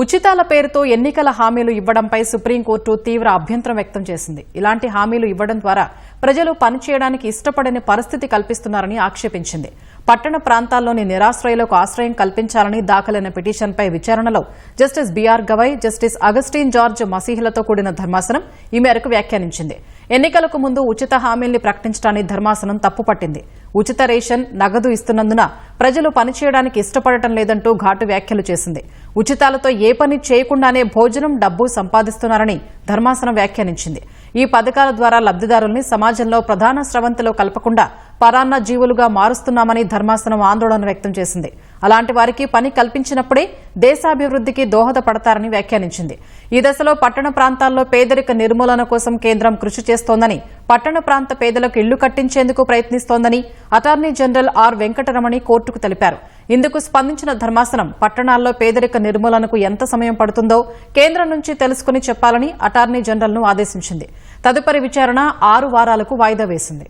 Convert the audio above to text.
ఉచితాల పేరుతో ఎన్నికల హామీలు ఇవ్వడంపై సుప్రీంకోర్టు తీవ్ర అభ్యంతరం వ్యక్తం చేసింది. ఇలాంటి హామీలు ఇవ్వడం ద్వారా ప్రజలు పనిచేయడానికి ఇష్టపడని పరిస్థితి కల్పిస్తున్నారని ఆక్షేపించింది. పట్టణ ప్రాంతాల్లోని నిరాశ్రయులకు ఆశ్రయం కల్పించాలని దాఖలైన పిటిషన్పై విచారణలో justice B R Gavai justice Augustine George మసీహులతో కూడిన ధర్మాసనం ఈ మేరకు వ్యాఖ్యానించింది. ఎన్నికలకు ముందు ఉచిత హామీల్ని ప్రకటించడాన్ని ధర్మాసనం తప్పుపట్టింది. ఉచిత రేషన్ నగదు ఇస్తున్నందున ప్రజలు పనిచేయడానికి ఇష్టపడటం లేదంటూ ఘాటు వ్యాఖ్యలు చేసింది. ఉచితాలతో ఏ పని చేయకుండానే భోజనం డబ్బు సంపాదిస్తున్నారని ధర్మాసనం వ్యాఖ్యానించింది. ఈ పథకాల ద్వారా లబ్దిదారుల్ని సమాజంలో ప్రధాన స్రవంతిలో కలపకుండా పరాన్న జీవులుగా మారుస్తున్నామని ధర్మాసనం ఆందోళన వ్యక్తం చేసింది. అలాంటి వారికి పని కల్పించినప్పుడే దేశాభివృద్ధికి దోహదపడతారని వ్యాఖ్యానించింది. ఈ దశలో పట్టణ ప్రాంతాల్లో పేదరిక నిర్మూలన కోసం కేంద్రం కృషి చేస్తోందని పట్టణ ప్రాంత పేదలకు ఇళ్ళు కట్టించేందుకు ప్రయత్నిస్తోందని అటార్నీ జనరల్ ఆర్ వెంకటరమణి కోర్టుకు తెలిపారు. ఇందుకు స్పందించిన ధర్మాసనం పట్టణాల్లో పేదరిక నిర్మూలనకు ఎంత సమయం పడుతుందో కేంద్రం నుంచి తెలుసుకుని చెప్పాలని అటార్నీ జనరల్ను ఆదేశించింది. తదుపరి విచారణ ఆరు వారాలకు వాయిదా వేసింది.